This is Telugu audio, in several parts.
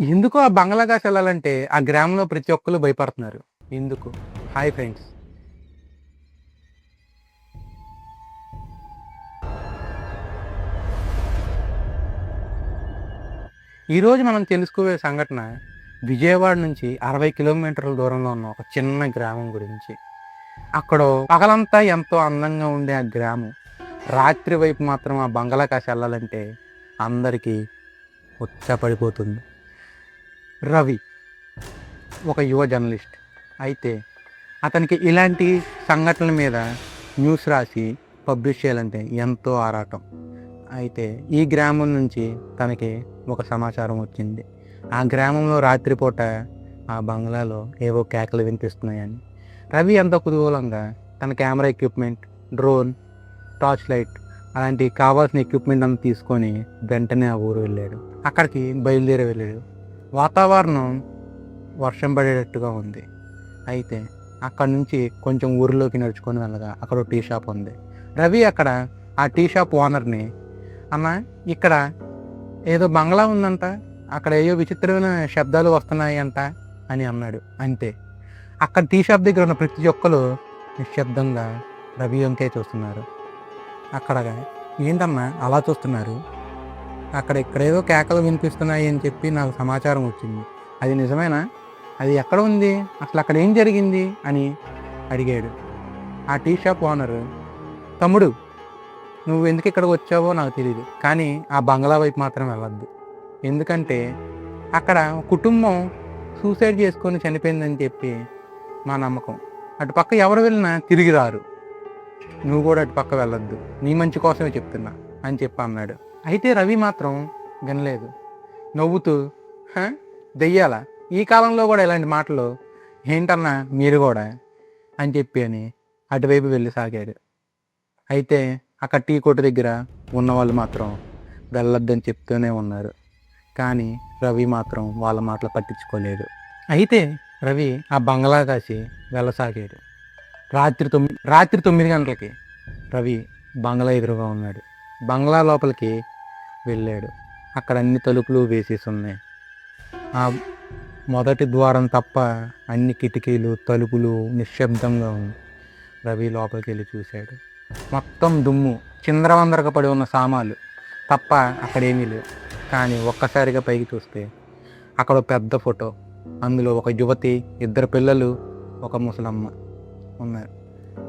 ఎందుకు ఆ బంగ్లాదేశ్ వెళ్ళాలంటే ఆ గ్రామంలో ప్రతి ఒక్కరు భయపడుతున్నారు? ఎందుకు? హాయ్ ఫ్రెండ్స్ ఈరోజు మనం తెలుసుకోవే సంఘటన విజయవాడ నుంచి అరవై కిలోమీటర్ల దూరంలో ఉన్న ఒక చిన్న గ్రామం గురించి. అక్కడ పగలంతా ఎంతో అందంగా ఉండే ఆ గ్రామం. రాత్రి వైపు మాత్రం ఆ బంగ్లాకాశ వెళ్ళాలంటే అందరికీ ఉచ్చపడిపోతుంది. రవి ఒక యువ జర్నలిస్ట్. అయితే అతనికి ఇలాంటి సంఘటనల మీద న్యూస్ రాసి పబ్లిష్ చేయాలంటే ఎంతో ఆరాటం. అయితే ఈ గ్రామం నుంచి తనకి ఒక సమాచారం వచ్చింది. ఆ గ్రామంలో రాత్రిపూట ఆ బంగ్లాలో ఏవో కేకలు వినిపిస్తున్నాయని. రవి ఎంతో కుతూహలంగా తన camera equipment drone torch light అలాంటి కావాల్సిన ఎక్విప్మెంట్ అంతా తీసుకొని వెంటనే ఆ ఊరు వెళ్ళాడు. అక్కడికి బయలుదేరి వెళ్ళాడు. వాతావరణం వర్షం పడేటట్టుగా ఉంది. అయితే అక్కడ నుంచి కొంచెం ఊరిలోకి నడుచుకొని వెళ్ళగా అక్కడ టీ షాప్ ఉంది. రవి అక్కడ ఆ టీ షాప్ ఓనర్ని అన్న ఇక్కడ ఏదో బంగ్లా ఉందంట అక్కడ ఏయో విచిత్రమైన శబ్దాలు వస్తున్నాయి అంట అని అన్నాడు. అంతే. అక్కడ టీ షాప్ దగ్గర ఉన్న ప్రతి ఒక్కరు నిశ్శబ్దంగా రవి వంకే చూస్తున్నారు. అక్కడ ఏంటన్నా అలా చూస్తున్నారు? అక్కడ ఇక్కడేదో కేకలు వినిపిస్తున్నాయి అని చెప్పి నాకు సమాచారం వచ్చింది. అది నిజమేనా? అది ఎక్కడ ఉంది? అసలు అక్కడ ఏం జరిగింది? అని అడిగాడు. ఆ టీ షాప్ ఓనర్ తమ్ముడు నువ్వు ఎందుకు ఇక్కడికి వచ్చావో నాకు తెలియదు కానీ ఆ బంగ్లా వైపు మాత్రం వెళ్ళొద్దు. ఎందుకంటే అక్కడ కుటుంబం సూసైడ్ చేసుకొని చనిపోయిందని చెప్పి మా నమ్మకం. అటు పక్క ఎవరు వెళ్ళినా తిరిగి రారు. నువ్వు కూడా అటు పక్క వెళ్ళొద్దు. నీ మంచి కోసమే చెప్తున్నా అని చెప్పి అన్నాడు. అయితే రవి మాత్రం వినలేదు. నవ్వుతూ దెయ్యాల దెయ్యాలా? ఈ కాలంలో కూడా ఇలాంటి మాటలు ఏంటన్నా మీరు కూడా అని చెప్పి అని అటువైపు వెళ్ళి సాగాడు అయితే అక్కడ టీ కొట్టు దగ్గర ఉన్నవాళ్ళు మాత్రం వెళ్ళొద్దని చెప్తూనే ఉన్నారు. కానీ రవి మాత్రం వాళ్ళ మాటలు పట్టించుకోలేదు. అయితే రవి ఆ బంగ్లా కాసి వెళ్ళసాగాడు. రాత్రి తొమ్మిది రాత్రి తొమ్మిది గంటలకి రవి బంగ్లా ఎదురుగా ఉన్నాడు. బంగ్లా లోపలికి వెళ్ళాడు. అక్కడ అన్ని తలుపులు వేసేసి ఉన్నాయి. ఆ మొదటి ద్వారం తప్ప అన్ని కిటికీలు తలుపులు నిశ్శబ్దంగా ఉంది రవి లోపలికి వెళ్ళి చూశాడు. మొత్తం దుమ్ము చిందరవందరగా పడి ఉన్న సామాన్లు తప్ప అక్కడేమీ లేవు. కానీ ఒక్కసారిగా పైకి చూస్తే అక్కడ పెద్ద ఫోటో. అందులో ఒక యువతి ఇద్దరు పిల్లలు ఒక ముసలమ్మ ఉన్నారు.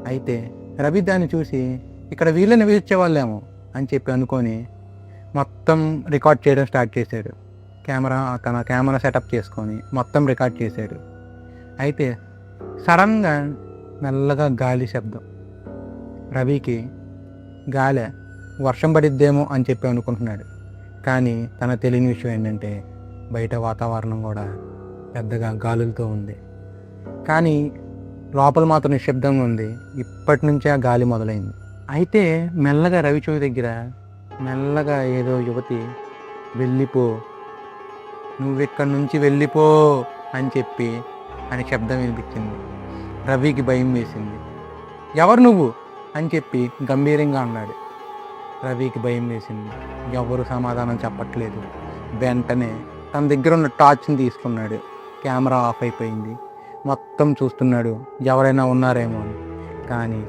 అయితే రవి దాన్ని చూసి ఇక్కడ వీళ్ళని వేసేవాళ్ళేమో అని చెప్పి అనుకొని మొత్తం రికార్డ్ చేయడం స్టార్ట్ చేశాడు కెమెరా తన కెమెరా సెటప్ చేసుకొని మొత్తం రికార్డ్ చేశాడు అయితే సడన్గా మెల్లగా గాలి శబ్దం. రవికి గాలి వర్షం పడిద్దేమో అని చెప్పి అనుకుంటున్నాడు. కానీ తన తెలియని విషయం ఏంటంటే బయట వాతావరణం కూడా పెద్దగా గాలులతో ఉంది. కానీ లోపల మాత్రం నిశ్శబ్దంగా ఉంది. ఇప్పటి నుంచే ఆ గాలి మొదలైంది. అయితే మెల్లగా రవి చెవి దగ్గర మెల్లగా ఏదో యువతి వెళ్ళిపో నువ్వు ఇక్కడి నుంచి వెళ్ళిపో అని చెప్పి అని శబ్దం వినిపించింది. రవికి భయం వేసింది. ఎవరు నువ్వు? అని చెప్పి గంభీరంగా అన్నాడు. రవికి భయం వేసింది. ఎవరు సమాధానం చెప్పట్లేదు. వెంటనే తన దగ్గర ఉన్న టార్చ్ని తీసుకున్నాడు. కెమెరా ఆఫ్ అయిపోయింది. మొత్తం చూస్తున్నాడు ఎవరైనా ఉన్నారేమో అని. కానీ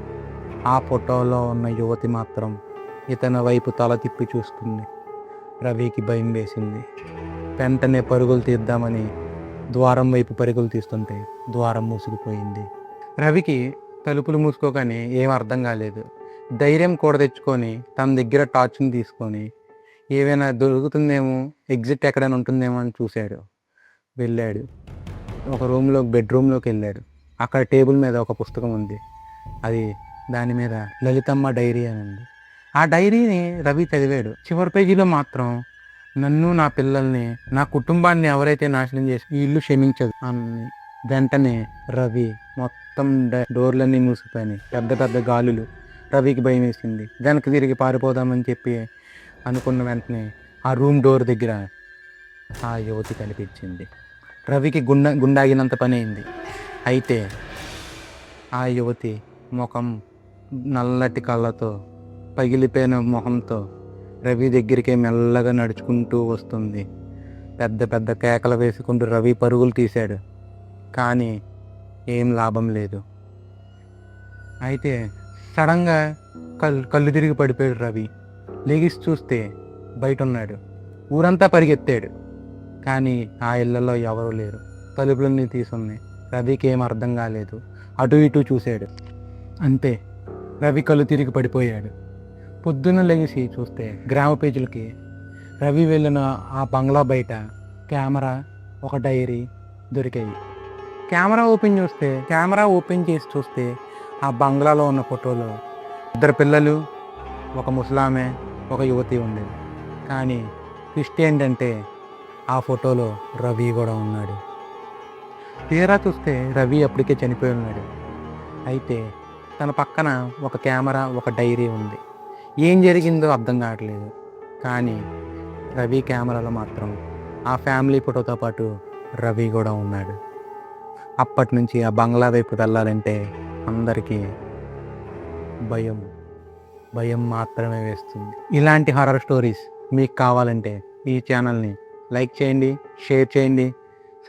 ఆ ఫోటోలో ఉన్న యువతి మాత్రం ఇతని వైపు తల తిప్పి చూస్తుంది. రవికి భయం వేసింది. వెంటనే పరుగులు తీద్దామని ద్వారం వైపు పరుగులు తీస్తుంటే ద్వారం మూసుకుపోయింది. రవికి తలుపులు మూసుకోగానే ఏం అర్థం కాలేదు. ధైర్యం కూడా తెచ్చుకొని తన దగ్గర టార్చ్ని తీసుకొని ఏవైనా దొరుకుతుందేమో ఎగ్జిట్ ఎక్కడైనా ఉంటుందేమో అని చూశాడు. వెళ్ళాడు. ఒక రూమ్లో బెడ్రూమ్లోకి వెళ్ళాడు. అక్కడ టేబుల్ మీద ఒక పుస్తకం ఉంది. అది దాని మీద లలితమ్మ డైరీ అని ఉంది. ఆ డైరీని రవి చదివాడు. చివరి పేజీలో మాత్రం నన్ను నా పిల్లల్ని నా కుటుంబాన్ని ఎవరైతే నాశనం చేసి ఈ ఇల్లు క్షమించదు అని వెంటనే రవి మొత్తం డ- డోర్లన్నీ మూసిపోయినాయి. పెద్ద పెద్ద గాలులు రవికి భయం వేసింది. వెనక్కి తిరిగి పారిపోదామని చెప్పి అనుకున్న వెంటనే ఆ రూమ్ డోర్ దగ్గర ఆ యువతి కనిపించింది. రవికి గుండె గుండాగినంత పని అయింది. అయితే ఆ యువతి ముఖం నల్లటి కళ్ళతో పగిలిపోయిన మొహంతో రవి దగ్గరికి మెల్లగా నడుచుకుంటూ వస్తుంది. పెద్ద పెద్ద కేకలు వేసుకుంటూ రవి పరుగులు తీశాడు. కానీ ఏం లాభం లేదు. అయితే సడన్గా కళ్ళు కళ్ళు తిరిగి పడిపోయాడు రవి. లెగిసి చూస్తే బయట ఉన్నాడు ఊరంతా పరిగెత్తాడు. కానీ ఆ ఇళ్ళలో ఎవరూ లేరు. తలుపులన్నీ తీసున్నాయి రవికి ఏం అర్థం కాలేదు. అటు ఇటు చూశాడు. అంతే. రవి కళ్ళు తిరిగి పడిపోయాడు. పొద్దున్న లేచి చూస్తే గ్రామ పేజీలకి రవి వెళ్ళిన ఆ బంగ్లా బయట కెమెరా ఒక డైరీ దొరికాయి. కెమెరా ఓపెన్ చూస్తే కెమెరా ఓపెన్ చేసి చూస్తే ఆ బంగ్లాలో ఉన్న ఫోటోలో ఇద్దరు పిల్లలు ఒక ముసలామె ఒక యువతి ఉండేది. కానీ ట్విస్ట్ ఏంటంటే ఆ ఫోటోలో రవి కూడా ఉన్నాడు. తీరా చూస్తే రవి అప్పటికే చనిపోయి ఉన్నాడు. అయితే తన పక్కన ఒక కెమెరా ఒక డైరీ ఉంది. ఏం జరిగిందో అర్థం కావట్లేదు. కానీ రవి కెమెరాలో మాత్రం ఆ ఫ్యామిలీ ఫోటోతో పాటు రవి కూడా ఉన్నాడు. అప్పటి నుంచి ఆ బంగ్లా వైపు వెళ్ళాలంటే అందరికీ భయం భయం మాత్రమే వేస్తుంది. ఇలాంటి హర్రర్ స్టోరీస్ మీకు కావాలంటే ఈ ఛానల్ని లైక్ చేయండి షేర్ చేయండి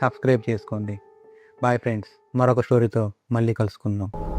సబ్స్క్రైబ్ చేసుకోండి. బాయ్ ఫ్రెండ్స్ మరొక స్టోరీతో మళ్ళీ కలుసుకుందాం.